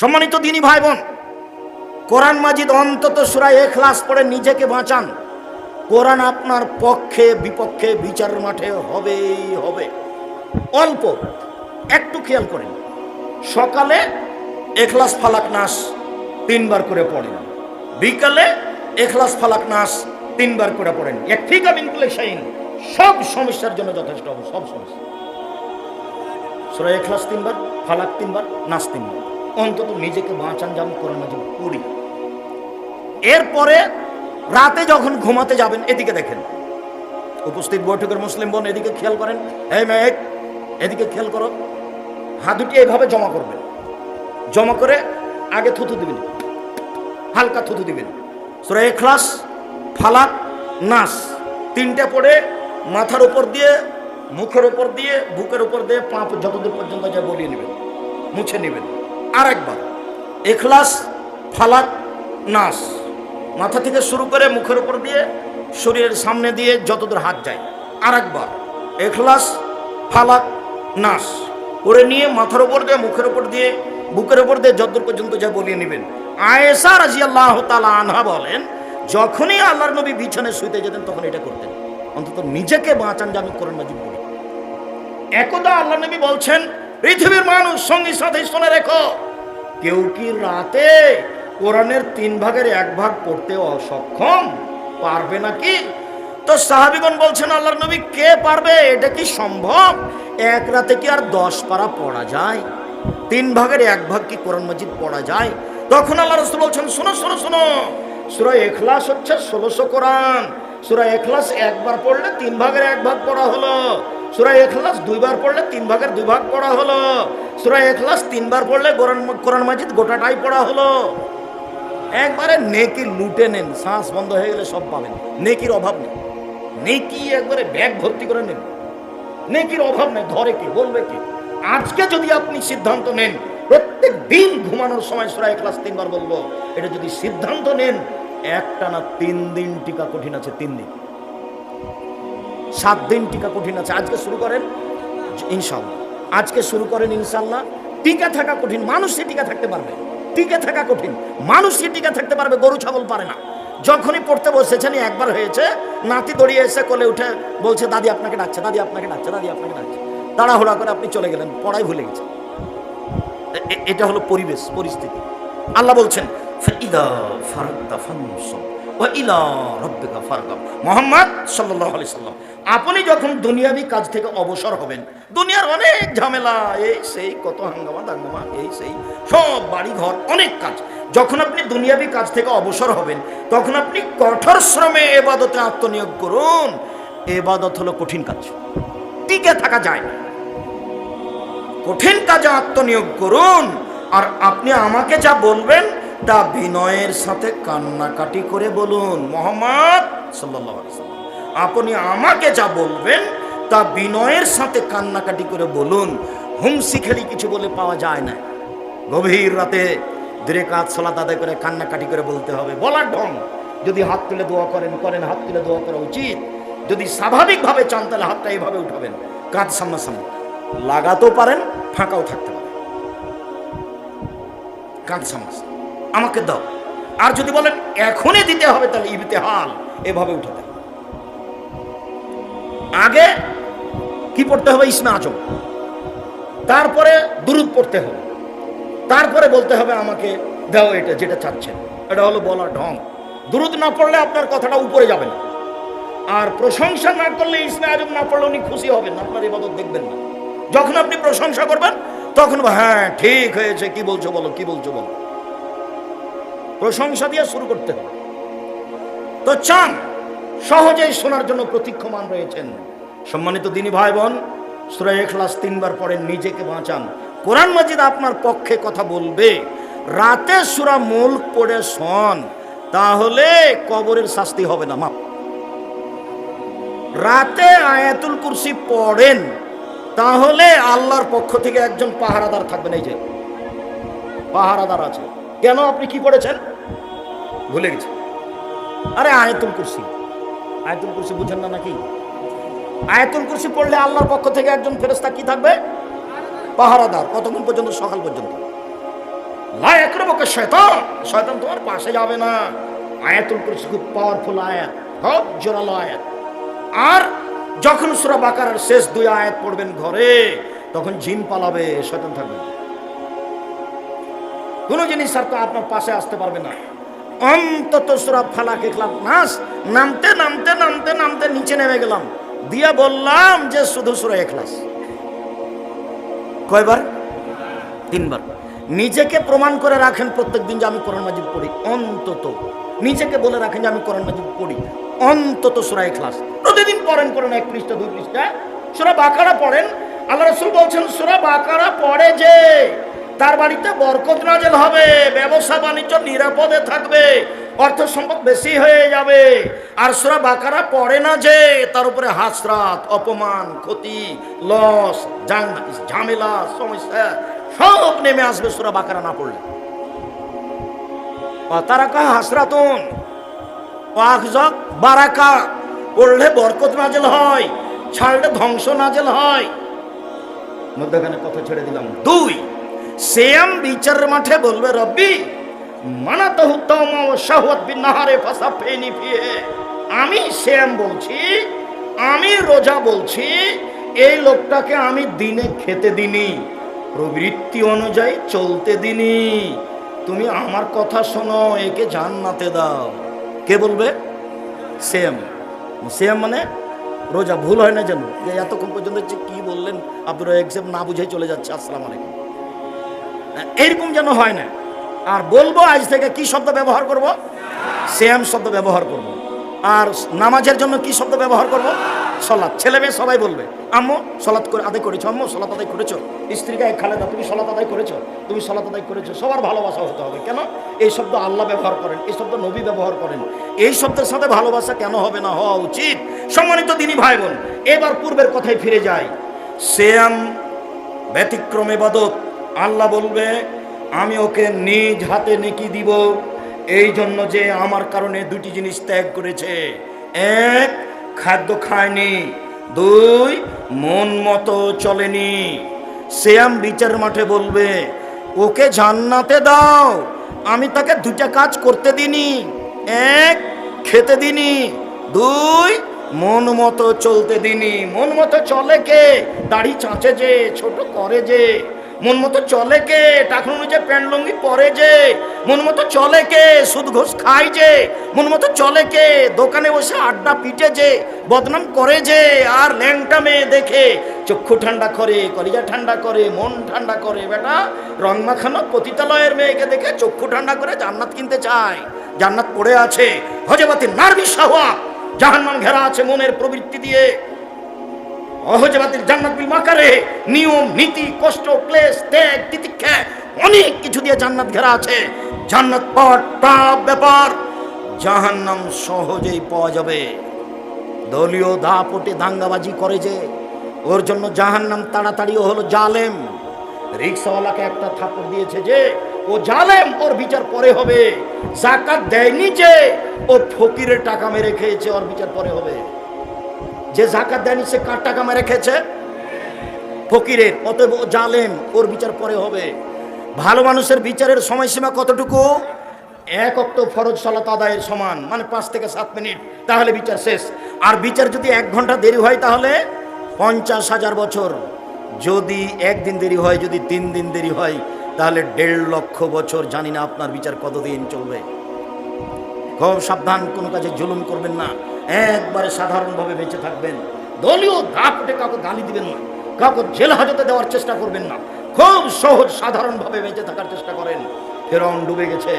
সম্মানিত দিনী ভাই বোন কোরআন মাজিদ অন্তত সুরায় এখলাস পড়ে নিজেকে বাঁচান। কোরআন আপনার পক্ষে, বিপক্ষে বিচারের মাঠে হবেই হবে। অল্প, একটু খেয়াল করেন। সকালে এখলাস ফালাক নাস তিনবার করে পড়েন। বিকালে এখলাস ফালাক নাস তিনবার করে পড়েন। এক ঠিক আমিন শাইন সব সমস্যার জন্য যথেষ্ট হবে, সব সমস্যা। সুরা এখলাস তিনবার, ফালাক তিনবার, নাস তিনবার। অন্তত নিজেকে বাঁচান যেমন কোরআন মাজিদ পড়ি। এরপরে রাতে যখন ঘুমাতে যাবেন, এদিকে দেখেন। উপস্থিত বৈঠকের মুসলিম বোন, এদিকে খেয়াল করেন। এই মেয়ে, এদিকে খেয়াল করো। হাত দুটি এইভাবে জমা করবেন। জমা করে আগে থুতু দিবেন। হালকা থুতু দিবেন। সুরা এখলাস ফালাক, নাস। তিনটে পড়ে মাথার উপর দিয়ে, মুখের উপর দিয়ে, বুকের উপর দিয়ে পা যতদূর পর্যন্ত যা বলিয়ে নেবেন। মুছে নেবেন। আর একবার এখলাস ফালাক, নাস। মাথা থেকে শুরু করে মুখের উপর দিয়ে শরীরের সামনে দিয়ে যতদূর হাত যায়। আর একবার এখলাস ফালাক, নাস। করে নিয়ে মাথার উপর দিয়ে, মুখের উপর দিয়ে, বুকের উপর দিয়ে যতদূর পর্যন্ত যা বলিয়ে নেবেন। আয়েসা রাজি আল্লাহ তালা আনহা বলেন, যখনই আল্লাহর নবী বিছানায় শুইতে যেতেন, তখন এটা করতেন। অন্তত নিজেকে বাঁচান যে আমি কোরআন মাজিদ পড়ি একদা আল্লাহ নবী বলছেন পৃথিবীর মানুষ সঙ্গী, সাথে শুনে রেখো। কেউ কি রাতে কোরআনের তিন ভাগের এক ভাগ পড়তে অসক্ষম? পারবে নাকি? তো সাহাবিগণ বলছেন, আল্লাহর নবী কে পারবে? এটা কি সম্ভব? এক রাতে কি আর দশ পারা পড়া যায়? তিন ভাগের এক ভাগ কি কোরআন মজিদ পড়া যায়? তখন আল্লাহ রসুল বলছেন, শোনো শোনো শোনো। সুরা এখলাস হচ্ছে ষোলোশো কোরআন। সুরা এখলাস একবার পড়লে তিন ভাগের এক ভাগ পড়া হলো। সুরা এখলাস দুইবার পড়লে তিন ভাগের দুই ভাগ পড়া হলো। সুরা এখলাস তিনবার পড়লে কোরআন কোরআন মাজিদ গোটাটাই পড়া হলো। একবারে নেকি লুটে নেন, শ্বাস বন্ধ হয়ে গেলে সব পাবেন। নেকির অভাব নেই। নেকি একবারে ব্যাগ ভর্তি করে নেন। নেকির অভাব নেই, ধরে কি, বলবে কি? আজকে যদি আপনি সিদ্ধান্ত নেন, প্রত্যেক দিন ঘুমানোর সময় সুরা এখলাস তিনবার বলব। এটা যদি সিদ্ধান্ত নেন, একটা না তিন দিন টিকা কঠিন আছে, তিন দিন। সাত দিন টিকা কঠিন আছে। আজকে শুরু করেন? ইনশাল্লাহ আজকে শুরু করেন ইনশাল্লাহ টিকা থাকা কঠিন। মানুষ সে টিকা থাকতে পারবে। টিকে থাকা কঠিন। মানুষ সে টিকা থাকতে পারবে, গরু, ছাগল পারে না। যখনই পড়তে বসেছেন একবার হয়েছে, নাতি দড়িয়ে এসে কোলে উঠে বলছে, দাদি আপনাকে ডাকছে, দাদি আপনাকে ডাকছে, দাদি আপনাকে ডাকছে। তাড়াহুড়া করে আপনি চলে গেলেন, পড়াই ভুলে গেছে এটা হলো পরিবেশ, পরিস্থিতি। আল্লাহ বলছেন, "ফাইদা ফারাগতা ফানসব ওয়া ইলা রাব্বিকা ফারগাব।" মুহাম্মদ সাল্লাম, আপনি যখন দুনিয়াবি কাজ থেকে অবসর হবেন, দুনিয়ার অনেক ঝামেলা, এই সেই কত হাঙ্গামা দাঙ্গামা, এই সেই সব বাড়ি ঘর অনেক কাজ। যখন আপনি দুনিয়াবি কাজ থেকে অবসর হবেন, তখন আপনি কঠোর শ্রমে এবাদতে আত্মনিয়োগ করুন। এবাদত হলো কঠিন কাজ। টিকে থাকা যায় না। কঠিন কাজে আত্মনিয়োগ করুন। আর আপনি আমাকে যা বলবেন তা বিনয়ের সাথে কান্নাকাটি করে বলুন, মোহাম্মদ আপনি আমাকে যা বলবেন তা বিনয়ের সাথে কান্নাকাটি করে বলুন। হুমসি খেলি কিছু বলে পাওয়া যায় না। গভীর রাতে দূরে কাজ সলাত আদায় করে কান্নাকাটি করে বলতে হবে, বলার ঢং। যদি হাত তুলে দোয়া করেন করেন, হাত তুলে দোয়া করা উচিত। যদি স্বাভাবিকভাবে চান, তাহলে হাতটা এইভাবে উঠাবেন। কাঁধ সামনাসামনি। লাগাতেও পারেন, ফাঁকাও থাকতে পারেন। কাঁধ সামনাসামনি। আমাকে দাও। আর যদি বলেন, এখনই দিতে হবে, তাহলে ইবতেহাল। এভাবে উঠাতে আগে কি পড়তে হবে? ইসমে আচম তারপরে দুরুদ পড়তে হবে। তারপরে বলতে হবে, আমাকে দাও এটা যেটা চাচ্ছেন। এটা হলো বলার ঢং। দুরুদ না পড়লে আপনার কথাটা উপরে যাবে না। আর প্রশংসা না করলে ইসমে আজম না পড়লে উনি খুশি হবেন না। আপনার ইবাদত দেখবেন না। যখন আপনি প্রশংসা করবেন, তখন হ্যাঁ ঠিক হয়েছে। কি বলছো বলো, কি বলছো বলো? প্রশংসা দিয়ে শুরু করতে হবে। তো চান, সহজেই শোনার জন্য প্রতীক্ষমান রয়েছেন। সম্মানিত দিনী ভাই বোন সুরা এখলাস তিনবার পড়েন, নিজেকে বাঁচান। কোরআন মাজিদ আপনার পক্ষে কথা বলবে। রাতে সুরা মুল্ক পড়ে শোন, তাহলে কবরের শাস্তি হবে না মাপ রাতে আয়াতুল কুরসি পড়েন, তাহলে আল্লাহর পক্ষ থেকে একজন পাহারাদার থাকবেন, এই যে। পাহারাদার আছে। কেন আপনি কি করেছেন? ভুলে গেছেন আরে আয়াতুল কুরসি। আয়াতুল কুরসি বুঝেন না নাকি? আয়াতুল কুরসি পড়লে আল্লাহর পক্ষ থেকে একজন ফেরেস্তা কি থাকবে? পাহারাদার কতক্ষণ পর্যন্ত সকাল পর্যন্ত। লায়ক রবকে শয়তান। শয়তান তোমার পাশে যাবে না। আয়াতুল কুরসি খুব পাওয়ারফুল আয়াত খুব জোরালো আয়াত। আর যখন সুরা বাকারার শেষ দুই আয়াত পড়বেন ঘরে তখন জিন পালাবে শয়তান থাকবে। কোনো জিনিস আর তো আপনার পাশে আসতে পারবে না। অন্তত সুরা ফালাক এখলাম নাস নামতে নামতে নামতে নামতে নিচে নেমে গেলাম। দিয়া বললাম যে শুধু সুরা এখলাস কয়বার? তিনবার। নিজেকে প্রমাণ করে রাখেন প্রত্যেকদিন যে আমি কোরআন মাজিদ পড়ি। অন্তত। নিজেকে বলে রাখেন যে আমি কোরআন মাজিদ পড়ি। অন্তত সুরা এখলাস প্রতিদিন পড়েন করেন এক পৃষ্ঠা, দুই পৃষ্ঠা। সুরা বাকারা পড়েন। আল্লাহ রসুল বলছেন, সুরা বাকারা পড়ে যে তার বাড়িতে বরকত নাজেল হবে, ব্যবসা বাণিজ্য নিরাপদে থাকবে, অর্থ সম্পদ বেশি হয়ে যাবে। আর সুরা বাকারা পড়ে না যে, তার উপরে হাসরাত, অপমান, ক্ষতি, লস ঝামেলা, সমস্যা, সব নেমে আসবে সুরা বাকারা না পড়লে। তারাকা হাসরাতুন। ওয়াকজক বারাকা, পড়লে বরকত নাজেল হয়, ছাড়লে ধ্বংস নাজেল হয়। মধ্যখানে কথা ছেড়ে দিলাম। দুই সেম বিচারের মাঠে বলবে, রব্বি আমি সেম বলছি, আমি রোজা বলছি, এই লোকটাকে আমি দিনে খেতে দিনি, প্রবৃত্তি অনুযায়ী চলতে দিনি। তুমি আমার কথা শোনো, একে জান্নাতে দাও। কে বলবে? সেম সেম মানে রোজা, ভুল হয় না যেন? এতক্ষণ পর্যন্ত হচ্ছে কি বললেন, আপনারা এক্সেপ্ট না বুঝে চলে যাচ্ছে। আসসালাম আলাইকুম। এরকম যেন হয় না। আর বলব আজ থেকে কি শব্দ ব্যবহার করব? সেম শব্দ ব্যবহার করব। আর নামাজের জন্য কি শব্দ ব্যবহার করব? সলাৎ। ছেলে মেয়ে সবাই বলবে, আম্মু, সলাৎ করে, আদায় করেছ, আম্মু, সলাৎ আদায় করেছ। স্ত্রীকে খালেদা, তুমি সলাৎ আদায় করেছ, তুমি সলাৎ আদায় করেছ। সবার ভালোবাসা হতে হবে। কেন? এই শব্দ আল্লাহ ব্যবহার করেন, এই শব্দ নবী ব্যবহার করেন। এই শব্দের সাথে ভালোবাসা কেন হবে না হওয়া উচিত? সম্মানিত দিনী ভাই বোন এবার পূর্বের কথায় ফিরে যায় শ্যাম ব্যতিক্রম এবাদত আল্লাহ বলবে, আমি ওকে নিজ হাতে নেকি দিব। এই জন্য যে আমার কারণে দুটি জিনিস ত্যাগ করেছে। এক, খাদ্য খায়নি। দুই, মন মতো চলেনি। শ্যাম বিচার মাঠে বলবে, ওকে জান্নাতে দাও। আমি তাকে দুটা কাজ করতে দিনি এক, খেতে দিনি দুই, মন মতো চলতে দিনি মন মতো চলে কে? দাড়ি চাঁচে যে, ছোট করে যে। মন মতো চলে কে? টাকা অনুযায়ী প্যান্ট লুঙ্গি পরে যে। মন মতো চলে কে? সুদ ঘোষ খায় যে। মন মতো চলে কে? দোকানে বসে আড্ডা পিটে যে। বদনাম করে যে। আর ল্যাংটা মেয়ে দেখে চক্ষু ঠান্ডা করে, কলিজা ঠান্ডা করে, মন ঠান্ডা করে। বেটা রং মাখানো পতিতালয়ের মেয়েকে দেখে চক্ষু ঠান্ডা করে জান্নাত কিনতে চায়। জান্নাত পড়ে আছে। হজবাতি নার্ভি সাহা জাহান্নাম ঘেরা আছে মনের প্রবৃত্তি দিয়ে। অহজবাতির জান্নাত বিল মাকারে নিয়ম, নীতি, কষ্ট, ক্লেশ, ত্যাগ, তিতিক্ষা, অনেক কিছু দিয়ে জান্নাত ঘেরা আছে। জান্নাত পাওয়ার টাপ ব্যাপার, জাহান্নাম সহজেই পাওয়া যাবে। দলীয় দাপটে দাঙ্গাবাজি করে যে, ওর জন্য জাহান্নাম তাড়াতাড়িও হলো জালেম। রিক্সাওয়ালাকে একটা থাপড় দিয়েছে যে, ও জালেম, ওর বিচার পরে হবে। জাকাত দেয়নি যে, ও ফকিরের টাকা মেরে খেয়েছে, ওর বিচার পরে হবে। যে জাকাত দেয়নি, সে কার টাকা মেরে খেয়েছে? ফকিরের, অতএব জালেম, ওর বিচার পরে হবে। ভালো মানুষের বিচারের সময়সীমা কতটুকু? এক অক্ত ফরজ সালাত আদায়ের সমান মানে পাঁচ থেকে সাত মিনিট, তাহলে বিচার শেষ। আর বিচার যদি এক ঘণ্টা দেরি হয়, তাহলে পঞ্চাশ হাজার বছর। যদি একদিন দেরি হয়, যদি তিন দিন দেরি হয়, তাহলে দেড় লক্ষ বছর, জানি না আপনার বিচার কতদিন চলবে। খুব সাবধান, কোনো কাজে জুলুম করবেন না। একবারে সাধারণভাবে বেঁচে থাকবেন। দলীয় দাপটে কাউকে গালি দিবেন না। কাউকে জেল হাজতে দেওয়ার চেষ্টা করবেন না। খুব সহজ, সাধারণভাবে বেঁচে থাকার চেষ্টা করেন। ফেরন ডুবে গেছে।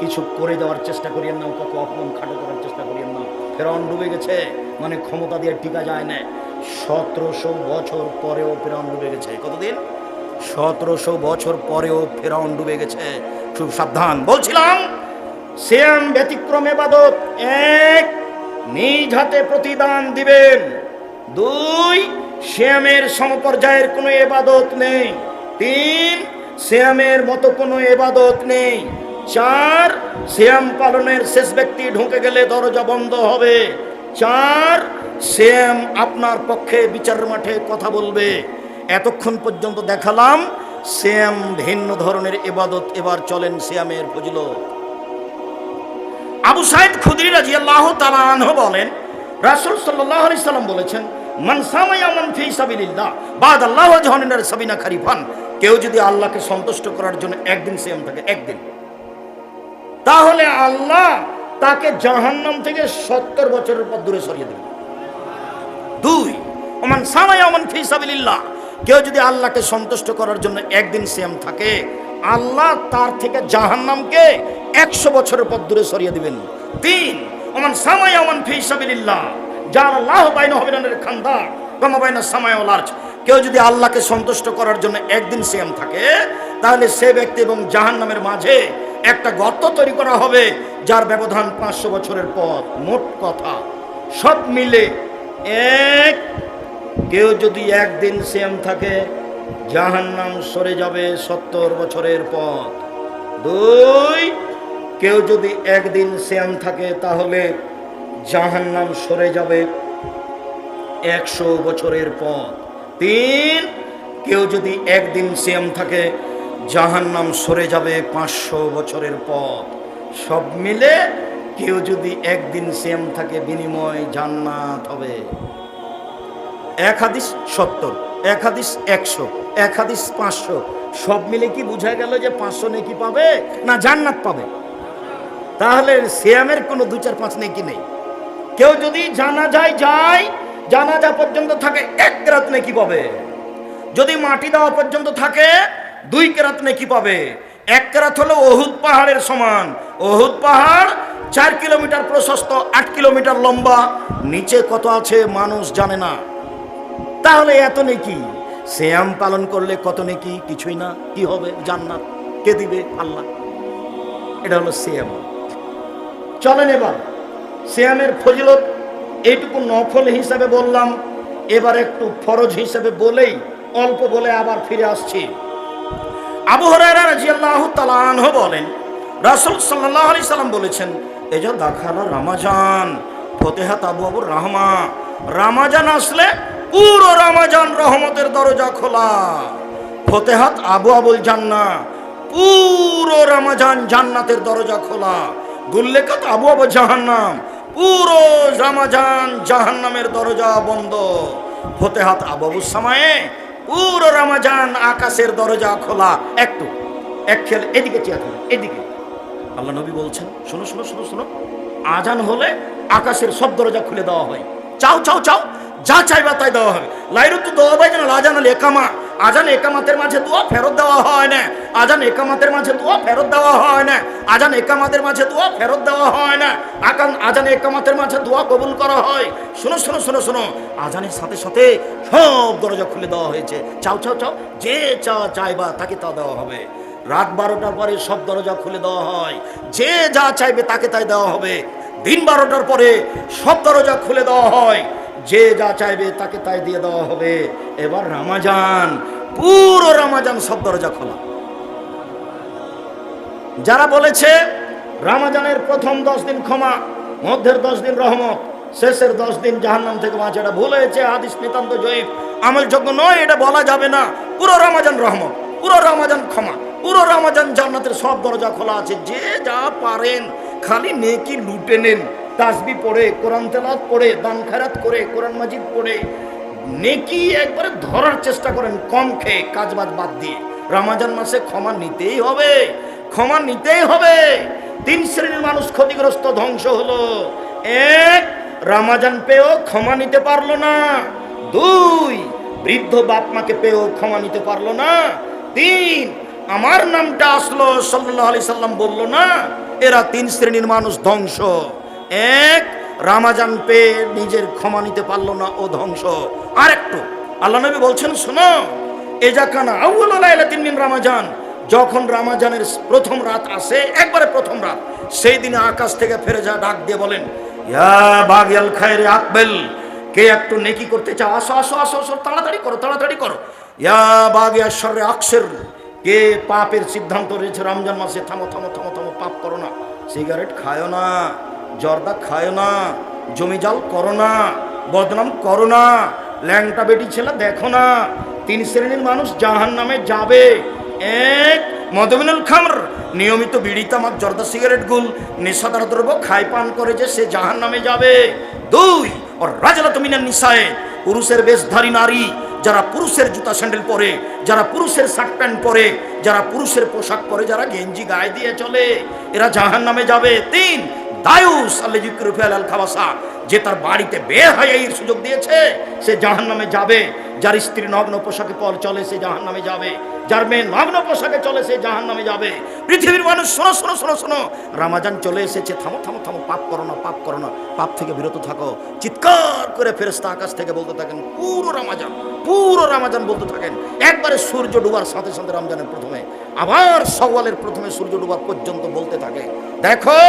কিছু করে দেওয়ার চেষ্টা করিয়েন না, কাউকে অপমান খাটো করার চেষ্টা করিয়েন না। ফেরন ডুবে গেছে। মানে ক্ষমতা দিয়ে টিকা যায় না। সতেরোশো বছর পরেও ফেরন ডুবে গেছে। কতদিন? সতেরোশো বছর পরেও ফেরাউন ডুবে গেছে। খুব সাবধান। বলছিলাম শ্যাম ব্যতিক্রম এবাদত এক, নিজ হাতে প্রতিদান দিবেন। দুই, শ্যামের সমপর্যায়ের কোনো এবাদত নেই। তিন, শ্যামের মতো কোনো এবাদত নেই। চার, শ্যাম পালনের শেষ ব্যক্তি ঢুকে গেলে দরজা বন্ধ হবে। চার, শ্যাম আপনার পক্ষে বিচার মাঠে কথা বলবে। এতক্ষণ পর্যন্ত দেখালাম, শ্যাম ভিন্ন ধরনের এবাদত এবার চলেন শ্যামের ফজিলত। আবু সাইদ খুদরি রাজি আল্লাহ তালাহ বলেন, রাসুল সাল্লাহ আলি সাল্লাম বলেছেন বাদ আল্লাহ জাহানের সাবিনা খারিফান। কেউ যদি আল্লাহকে সন্তুষ্ট করার জন্য একদিন সিয়াম থাকে, একদিন। তাহলে আল্লাহ তাকে জাহান্নাম থেকে সত্তর বছরের পর দূরে সরিয়ে দেবে দুই, ওমান সামায়া ওমান ফি সাবিলিল্লাহ, কেউ যদি আল্লাহকে সন্তুষ্ট করার জন্য একদিন সিয়াম থাকে, আল্লাহ তার থেকে জাহান্নামকে একশো বছরের পর দূরে সরিয়ে দিবেন। তিন, ওমান সামায়া ওমান ফি সাবিলিল্লাহ। যার আল্লাহ বাইন হবিরানের খান্দা কমা বাইনা সামায়া লার্জ কেউ যদি আল্লাহকে সন্তুষ্ট করার জন্য একদিন সিয়াম থাকে, তাহলে সে ব্যক্তি এবং জাহান্নামের মাঝে একটা গর্ত তৈরি করা হবে, যার ব্যবধান পাঁচশো বছরের পর মোট কথা, সব মিলে এক, কেউ যদি একদিন সেম থাকে, জাহান্নাম সরে যাবে সত্তর বছরের পর দুই কেউ যদি একদিন সেম থাকে, তাহলে জাহান নাম সরে যাবে একশো বছরের পর তিন, কেউ যদি একদিন সেম থাকে জাহান নাম সরে যাবে পাঁচশো বছরের পর সব মিলে কেউ যদি একদিন সেম থাকে, বিনিময় জান্নাত হবে। এক হাদিস সত্তর, এক হাদিস একশো, এক হাদিস পাঁচশো, সব মিলে কি বোঝা গেল যে পাঁচশো নেকি পাবে না জান্নাত পাবে? তাহলে সিয়ামের কোনো দু চার পাঁচ নেকি নেই। কেউ যদি জানা যায় যায় জানাজা পর্যন্ত থাকে, এক কেরাত নেকি পাবে। যদি মাটি দেওয়া পর্যন্ত থাকে, দুই কেরাত নেকি পাবে। এক কেরাত হলো অহুদ পাহাড়ের সমান। অহুদ পাহাড় চার কিলোমিটার প্রশস্ত, আট কিলোমিটার লম্বা। নিচে কত আছে মানুষ জানে না। তাহলে এত নেকি? শ্যাম পালন করলে কত নেকি? কিছুই না। কি হবে? জান্নাত। কে দিবে? আল্লাহ। এটা হলো শ্যাম চলেন এবার। শ্যামের ফজিলত এইটুকু নফল হিসাবে বললাম। এবার একটু ফরজ হিসাবে বলেই, অল্প বলে আবার ফিরে আসছি। আবু হরাইরা রাদিয়াল্লাহু তাআলা আনহু বলেন, রাসূল সাল্লাল্লাহু আলাইহি সাল্লাম বলেছেন, এজা দাখালা রামাজান, ফতেহাত আবু আবুর রাহমা। রামাজান আসলে পুরো রামাজান রহমতের দরজা খোলা। ফতেহাত আবু আবুল জান্না পুরো রামাজান জান্নাতের দরজা খোলা। গুল্লেকাত আবু জাহান্নাম। পুরো রামাজান জাহান্নামের দরজা বন্ধ। ফতেহাত আবু আবু সামায়ে পুরো রামাজান আকাশের দরজা খোলা। একটু, এক খেল এদিকে চেয়ার এদিকে। আল্লাহ নবী বলছেন, শোনো শোনো শোনো শোনো। আজান হলে আকাশের সব দরজা খুলে দেওয়া হয়। চাও চাও চাও। যা চাইবা তাই দেওয়া হবে। লাইরু তো দেওয়া হয় না আজান একামা। আজান একামাতের মাঝে দোয়া ফেরত দেওয়া হয় না। আজান একামাতের মাঝে দোয়া ফেরত দেওয়া হয় না। আজান একামাতের মাঝে দোয়া ফেরত দেওয়া হয় না। আকান, আজান একামাতের মাঝে দোয়া কবুল করা হয়। শোনো শোনো শোনো শোনো। আজানের সাথে সাথে সব দরজা খুলে দেওয়া হয়েছে। চাও চাও চাও। যে চা চাইবা তাকে তা দেওয়া হবে। রাত বারোটার পরে সব দরজা খুলে দেওয়া হয়। যে যা চাইবে তাকে তাই দেওয়া হবে। দিন বারোটার পরে সব দরজা খুলে দেওয়া হয়। যে যা চাইবে তাকে তাই দিয়ে দেওয়া হবে। এবার রামাজান, পুরো রামাজান সব দরজা খোলা। যারা বলেছে রামাজানের প্রথম দশ দিন ক্ষমা, মধ্যের দশ দিন রহমত, শেষের দশ দিন জাহান্নাম থেকে বাঁচে, এটা ভুল হয়েছে, হাদিস নিতান্ত জয়ীব আমলযোগ্য নয়, এটা বলা যাবে না। পুরো রামাজান রহমত, পুরো রামাজান ক্ষমা, পুরো রামাজান জান্নাতের সব দরজা খোলা আছে। যে যা পারেন, খালি নেকি লুটে নেন। তাসবি পড়ে, কোরআন তেলাত পড়ে, দান খারাত করে, কোরআন মাজিদ পড়ে, নেকি একবারে ধরার চেষ্টা করেন কম খেয়ে কাজবাজ বাদ দিয়ে। রামাজান মাসে ক্ষমা নিতেই হবে, ক্ষমা নিতেই হবে। তিন শ্রেণির মানুষ ক্ষতিগ্রস্ত, ধ্বংস হলো। এক, রামাজান পেয়েও ক্ষমা নিতে পারল না। দুই, বৃদ্ধ বাপ মাকে পেয়েও ক্ষমা নিতে পারল না। তিন, আমার নামটা আসলো সাল্লাহ আলি সাল্লাম বলল না, এরা তিন শ্রেণির মানুষ ধ্বংস। এক, রামাজান পেয়ে নিজের ক্ষমা নিতে পারল না, ও ধ্বংস। আর একটু আল্লাহ নবী বলছেন, শোনো, এজাকানা আউ্ল তিন দিন রামাজান। যখন রামাজানের প্রথম রাত আসে, একবারে প্রথম রাত, সেই দিনে আকাশ থেকে ফেরে যা ডাক দিয়ে বলেন, ইয়া বাগিয়াল খায়রে আকবেল, কে একটু নেকি করতে চাও? আসো আসো আসো আসো, তাড়াতাড়ি করো তাড়াতাড়ি করো। ইয়া বাগিয়া শর্রে আকসের, কে পাপের সিদ্ধান্ত রয়েছে রমজান মাসে থামো থামো থামো থামো, পাপ করো না, সিগারেট খায়ও না। জর্দা খায়ও না, জমি জাল করো না, বদনাম করো না, ল্যাংটা বেটি ছেলে দেখো না, তিন শ্রেণির মানুষ জাহান নামে যাবে। এক, মদমিনুল খামর, নিয়মিত বিড়ি তামাক, জর্দা সিগারেট গুল, নেশাদার দ্রব্য খাই পান করে যে সে জাহান নামে যাবে। দুই ও রাজলা তুমিনার নিশায় পুরুষের বেশধারী নারী, যারা পুরুষের জুতা স্যান্ডেল পরে, যারা পুরুষের শার্ট প্যান্ট পরে, যারা পুরুষের পোশাক পরে, যারা গেঞ্জি গায়ে দিয়ে চলে, এরা জাহান নামে যাবে। তিন দায়ুস আল্লাহ জিক্রুফিয়াল আল যে তার বাড়িতে বের হয়ে এই সুযোগ দিয়েছে, সে জাহান নামে যাবে। যার স্ত্রী নগ্ন পোশাকে পর চলে, সে জাহান নামে যাবে। যার মেয়ে নগ্ন পোশাকে চলে, সে জাহান নামে যাবে। পৃথিবীর মানুষ, শোনো শোনো শোনো শোনো। রামাজান চলে এসেছে, থামো থামো থামো, পাপ করো না, পাপ করো না। পাপ থেকে বিরত থাকো। চিৎকার করে ফেরেস্তা আকাশ থেকে বলতে থাকেন, পুরো রামাজান পুরো রামাজান বলতে থাকেন। একবারে সূর্য ডুবার সাথে সাথে রমজানের প্রথমে। আবার সওয়ালের প্রথমে সূর্য ডুবার পর্যন্ত বলতে থাকে। দেখো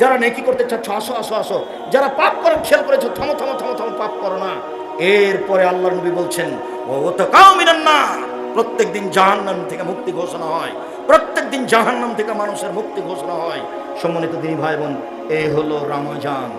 যারা নেকি করতে চাচ্ছ, আসো আসো আসো। যারা পাপ করার খেয়াল করেছ, থামো থামো থামো থামো, পাপ করো না। এরপরে আল্লাহ নবী বলছেন ও তো কাউ মিনান না প্রত্যেক দিন জাহান্নাম থেকে মুক্তি ঘোষণা হয়। প্রত্যেক দিন জাহান্নাম থেকে মানুষের মুক্তি ঘোষণা হয়। সম্মানিত দিনী ভাই বোন, এ হলো রামাজান।